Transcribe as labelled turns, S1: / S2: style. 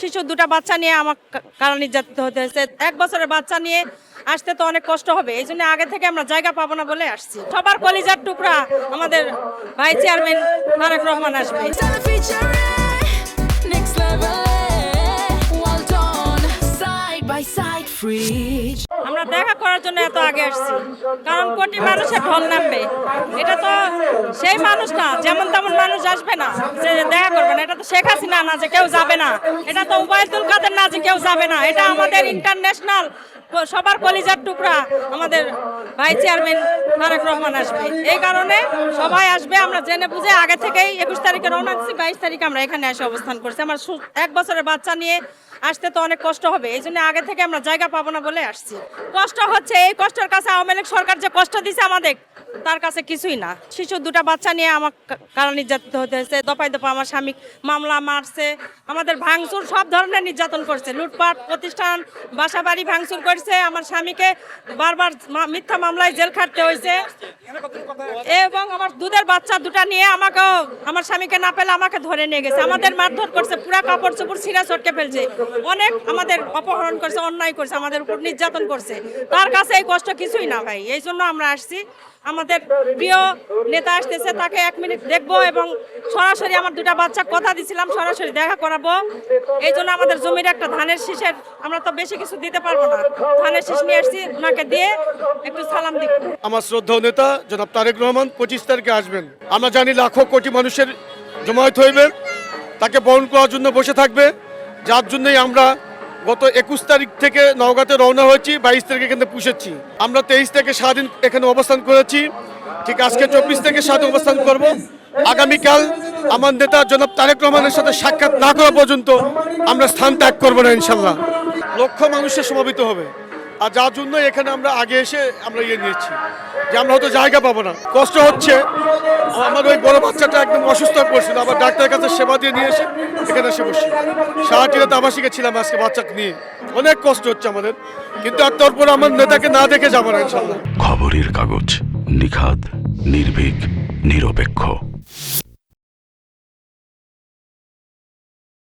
S1: শিশু দুটা বাচ্চা নিয়ে আমার কারণ নির্যাতিত হতে হয়েছে। এক বছরের বাচ্চা নিয়ে আসতে তো অনেক কষ্ট হবে, এই জন্য আগে থেকে আমরা জায়গা পাবো না বলে আসছি। সবার কলিজার টুকরা আমাদের ভাই চেয়ারম্যান তারেক রহমান আসবে. আমরা দেখা করার জন্য এত আগে আসছি, কারণ কোটি মানুষের ঢল নামবে। এটা তো সেই মানুষ না যেমন তেমন মানুষ আসবে না না এটা তো শেখ হাসিনা না যে কেউ যাবে না। এটা তো উবায়দুল কাদের না যে কেউ যাবে না। এটা আমাদের ইন্টারন্যাশনাল সবার কলিজার টুকরা। আমাদের ভাই চেয়ারম্যান তারেক রহমান আসবে। এই কারণে সবাই আসবে, আমরা জেনে বুঝে আগে থেকেই একুশ তারিখে রওনা দিচ্ছি, বাইশ তারিখে আমরা এখানে এসে অবস্থান করছি। আমার এক বছরের বাচ্চা নিয়ে আসতে তো অনেক কষ্ট হবে, এই জন্য আগে থেকে আমরা জায়গা পাবো না বলে আসছি। কষ্ট হচ্ছে, এই কষ্টের কাছে আওয়ামী লীগ সরকার যে কষ্ট দিছে আমাদের, তার কাছে কিছুই না। শিশু দুটা বাচ্চা নিয়ে আমার কারণ নির্যাতিত হতে হয়েছে, দফায় দফা আমার স্বামী মামলা মারছে, আমাদের ভাঙচুর সব ধরনের নির্যাতন করছে। লুটপাট, প্রতিষ্ঠান বাসা বাড়ি ভাঙচুর করছে, আমার স্বামীকে বারবার মিথ্যা মামলায় জেল খাটতে হয়েছে। এবং আমার দুধের বাচ্চা দুটা নিয়ে আমাকে আমার স্বামীকে না পেলে আমাকে ধরে নিয়ে গেছে। আমাদের মারধর করছে, পুরা কাপড় চোপড় ছিঁড়া ছটকে ফেলছে। অনেক আমাদের অপহরণ করছে, অন্যায় করছে, আমাদের উপর নির্যাতন করছে। তার কাছে এই কষ্ট কিছুই না ভাই, এই জন্য আমরা আসছি। আমাদের প্রিয় নেতা আসতেছে, তাকে এক মিনিট দেখব এবং সরাসরি আমার দুটা বাচ্চা কথা দিছিলাম, সরাসরি দেখা করাবো। এই জন্য আমাদের জমির একটা ধানের শীষের আমরা তো বেশি কিছু দিতে পারব না। ধানের শীষ নিয়ে আসছি, ওনাকে দিয়ে একটু সালাম দিব।
S2: আমার শ্রদ্ধেয় নেতা জনাব তারেক রহমান, পঁচিশ তারিখে আসবেন। আমরা জানি লাখো কোটি মানুষের জমায়েত হইবে, তাকে বরণ করার জন্য বসে থাকবে। যার জন্যই আমরা গত একুশ তারিখ থেকে নওগাঁতে রওনা হয়েছি, বাইশ তারিখে এখানে পুষেছি। আমরা তেইশ থেকে সারাদিন এখানে অবস্থান করেছি। ঠিক আজকে চব্বিশ থেকে সাত অবস্থান করব। আগামীকাল আমার নেতা জনাব তারেক রহমানের সাথে সাক্ষাৎ না করা পর্যন্ত আমরা স্থান ত্যাগ করব না, ইনশাল্লাহ। লক্ষ মানুষের সমাবেত হবে। আর যার জন্য এখানে আমরা আগে এসে আমরা ইয়ে নিয়েছি, যে আমরা হয়তো জায়গা পাবো না। কষ্ট হচ্ছে। আমার ওই বড় বাচ্চাটা একদম অসুস্থ হয়ে পড়ছিল। আবার ডাক্তারের কাছে সেবা দিয়ে নিয়ে এসে এখানে এসে বসি। সাহাটিরাতে আবাসিকে ছিলাম আজকে বাচ্চাকে নিয়ে। অনেক কষ্ট হচ্ছে আমাদের। কিন্তু আর তারপর আমার নেতাকে না দেখে যাব না, ইনশাল্লাহ।
S3: খবরের কাগজ নিখাদ, নির্ভীক, নিরপেক্ষ।